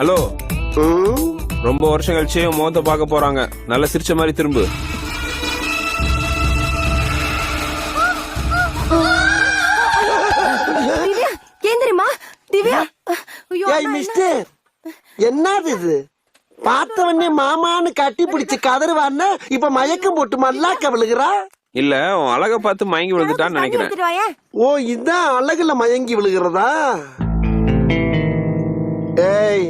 Hello. ரொம்ப வருஷம் கழிச்சு முகத்தை பார்க்க போறாங்க. நல்லா சிரிச்ச மாதிரி திரும்பு. திவ்யா ஏன் தெரியுமா? மிஸ்டர் என்னது இது? பார்த்தவனே மாமான்னு கட்டி பிடிச்சு கதறுவான்னா இப்ப மயக்கம் போட்டு மல்லாக்க விழுகிறா? இல்ல உன் அழக பார்த்து மயங்கி விழுந்துட்டான்னு நினைக்கிறேன். ஓ இதான் அழகுல மயங்கி விழுகிறதா? ஏய்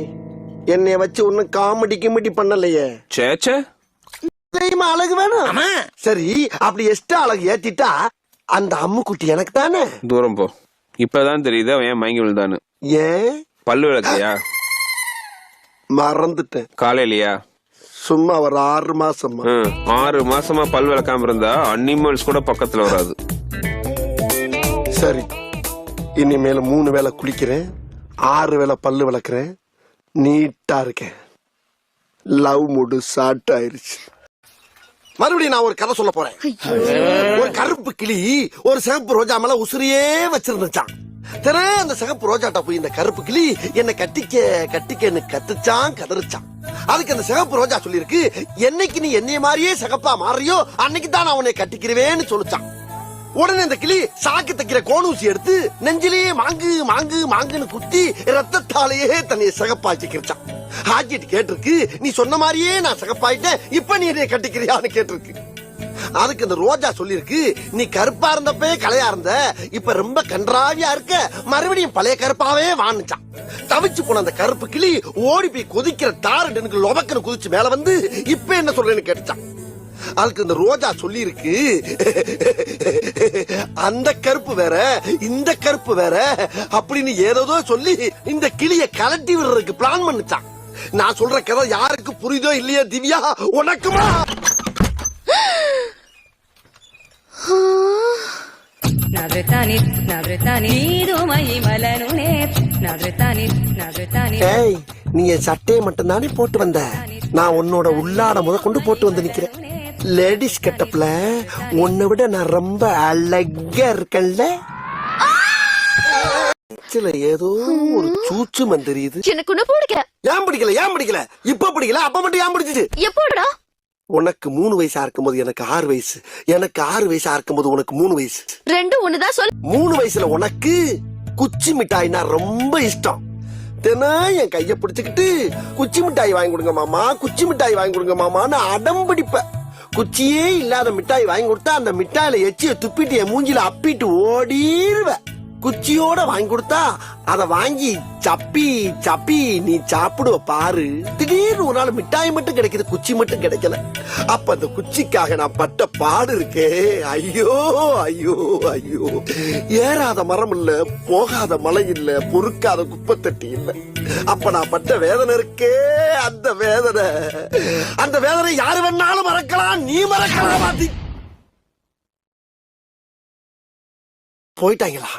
என்னைய வச்சு ஒன்னும் காமெடி கிமெடி பண்ணலையே. சேச்சே. தெரியுமா அழகு வேணும்? சரி அப்படி எக்ஸ்ட்ரா அழகு ஏத்திட்டா அந்த அம்முக்குட்டி எனக்கு தானே தூரம் போ. இப்பதான் தெரியுது அவன் ஏன் மயங்கி விழுந்தான்னு. ஏன்? பல்லு விளக்கலையா மறந்துட்டேன். காலையிலயா? சும்மா ஒரு ஆறு மாசமா. ஆறு மாசமா பல் விளக்காம இருந்தா அனிமல்ஸ் கூட பக்கத்துல வராது. சரி இனிமேல மூணு வேளை குளிக்கிறேன் ஆறு வேளை பல்லு விளக்குறேன் நீட்டா இருக்கேன். லவ் மூடு ஷார்ட் ஆயிருச்சு. மறுபடியும் நான் ஒரு கதை சொல்ல போறேன். ஒரு கருப்பு கிளி ஒரு சிகப்பு ரோஜா மேல உசிரியே வச்சிருந்துச்சான் தினே அந்த சிகப்பு ரோஜாட்ட போய் இந்த கருப்பு கிளி என்ன கட்டிக்க கட்டிக்கன்னு கத்துச்சான் கதறிச்சான் அதுக்கு அந்த சிகப்பு ரோஜா சொல்லியிருக்கு என்னைக்கு நீ என்னைய மாதிரியே சிகப்பா மாறியோ அன்னைக்கு தான் நான் உன்னை கட்டிக்கிறவேன்னு சொல்லிச்சான் உடனே இந்த கிளி சாக்கு தைக்கிற கோணூசி எடுத்து நெஞ்சிலேயே மாங்கு மாங்கு மாங்குன்னு குத்தி ரத்தத்தாலேயே தன்னை சிகப்பாக்கிக்கிருச்சான் ஆக்கிட்டு கேட்டிருக்கு நீ சொன்ன மாதிரியே நான் சிகப்பாயிட்டேன் இப்ப நீ என்னைய கட்டிக்கிறியான்னு கேட்டிருக்கு. அதுக்கு இந்த ரோஜா சொல்லிருக்கு நீ கருப்பா இருந்தப்பே கலையா இருந்த இப்ப ரொம்ப கன்றாவியா இருக்க மறுபடியும் பழைய கருப்பாவே வாணிச்சான் தவிச்சு போன அந்த கருப்பு கிளி ஓடி போய் கொதிக்கிற தாரண்டனுக்கு லொபக்குன்னு குதிச்சு மேல வந்து இப்ப என்ன சொல்றேன்னு கேட்டுச்சான் அதுக்கு இந்த ரோஜா சொல்லி இருக்கு அந்த கருப்பு வேற இந்த கருப்பு வேற அப்படின்னு ஏதோ சொல்லி இந்த கிளிய கலட்டி விடுறதுக்கு பிளான் பண்ணுச்சான் நான் சொல்ற கதை யாருக்கு புரியுதோ இல்லையா திவ்யா உனக்குமா నవ్రుతాని నవ్రుతాని నీరు మహిమలనునే నవ్రుతాని నవ్రుతాని ஏய் நீ என் சட்டையை மட்டும் தானே போட்டு வந்த நான் உன்னோட உள்ளாட முத கொண்டு போட்டு வந்து நிக்கிறேன் லேடிஸ் கெட்டப்ல உன்னை விட நான் ரொம்ப அழகா இருக்கேன்ல. ஏதோ ஒரு சூச்சுமன் தெரியுது. எனக்கு ஒண்ணு பிடிக்கல. ஏன் பிடிக்கல ஏன் பிடிக்கல? இப்ப பிடிக்கல அப்ப மட்டும் ஏன் பிடிச்சிச்சு? எப்போடா உனக்கு மூணு வயசா இருக்கும்போது எனக்கு ஆறு வயசு. எனக்கு ஆறு வயசா இருக்கும்போது உனக்கு மூணு வயசு. ரெண்டும் ஒண்ணுதான் சொல். மூணு வயசுல உனக்கு குச்சி மிட்டாய்னா ரொம்ப இஷ்டம். தினம் என் கைய பிடிச்சுக்கிட்டு குச்சி மிட்டாய் வாங்கி கொடுங்க மாமா குச்சி மிட்டாய் வாங்கி கொடுங்க மாமான்னு அடம் பிடிப்ப குச்சியே இல்லாத மிட்டாய் வாங்கி கொடுத்தா அந்த மிட்டாயில எச்சிய துப்பிட்டு என் மூஞ்சில அப்பிட்டு ஓடிடுவேன் குச்சியோட வாங்கி கொடுத்தா அத வாங்கி சப்பி சப்பி நீ சாப்பிடுவ பாரு. திடீர்னு ஒரு நாள் மிட்டாய் மட்டும் கிடைக்குது குச்சி மட்டும் கிடைக்கல. அப்ப அந்த குச்சிக்காக நான் பட்ட பாடு இருக்கே. ஐயோ ஐயோ ஐயோ. ஏறாத மரம் இல்ல போகாத மலை இல்ல பொறுக்காத குப்பத்தட்டி இல்ல. அப்ப நான் பட்ட வேதனை இருக்கே அந்த வேதனை. அந்த வேதனை யாரு வேணாலும் மறக்கலாம் நீ மறக்கலாம் போயிட்டாங்களா?